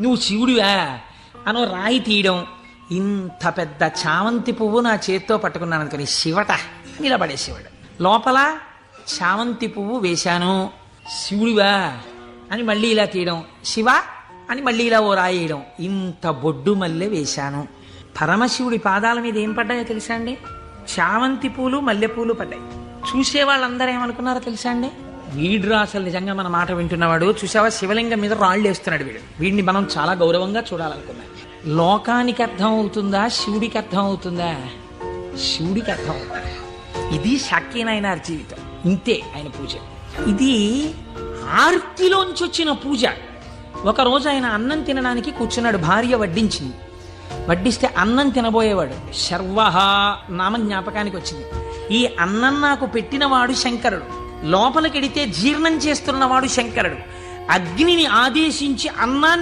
నువ్వు శివుడివా అనో రాయి తీయడం. ఇంత పెద్ద చామంతి పువ్వు నా చేత్తో పట్టుకున్నాను అనుకుని శివట నిలబడే శివుడు. లోపల చామంతి పువ్వు వేశాను. శివుడివా అని మళ్ళీ ఇలా తీయడం. శివ అని మళ్ళీ ఇలా ఓ రాయేయడం ఇంత బొడ్డు మల్లె వేశాను. పరమశివుడి పాదాల మీద ఏం పడ్డాయో తెలుసా అండి? చామంతి పూలు మల్లెపూలు పడ్డాయి. చూసే వాళ్ళందరూ ఏమనుకున్నారో తెలుసా అండి? వీడు అసలు నిజంగా మన మాట వింటున్నవాడు. చూసావా? శివలింగం మీద రాళ్ళు వేస్తున్నాడు వీడు. వీడిని మనం చాలా గౌరవంగా చూడాలనుకున్నాం. లోకానికి అర్థం అవుతుందా? శివుడికి అర్థం అవుతుందా? శివుడికి అర్థం అవుతుంది? ఇది శాక్యనాయనార్ జీవితం. ఇంతే ఆయన పూజ. ఇది ఆర్తిలోంచి వచ్చిన పూజ. ఒకరోజు ఆయన అన్నం తినడానికి కూర్చున్నాడు. భార్య వడ్డించింది. వడ్డిస్తే అన్నం తినబోయేవాడు. శర్వహ నామ జ్ఞాపకానికి వచ్చింది. ఈ అన్నం నాకు పెట్టినవాడు శంకరుడు. లోపలికెడితే జీర్ణం చేస్తున్నవాడు శంకరుడు. అగ్నిని ఆదేశించి అన్నాన్ని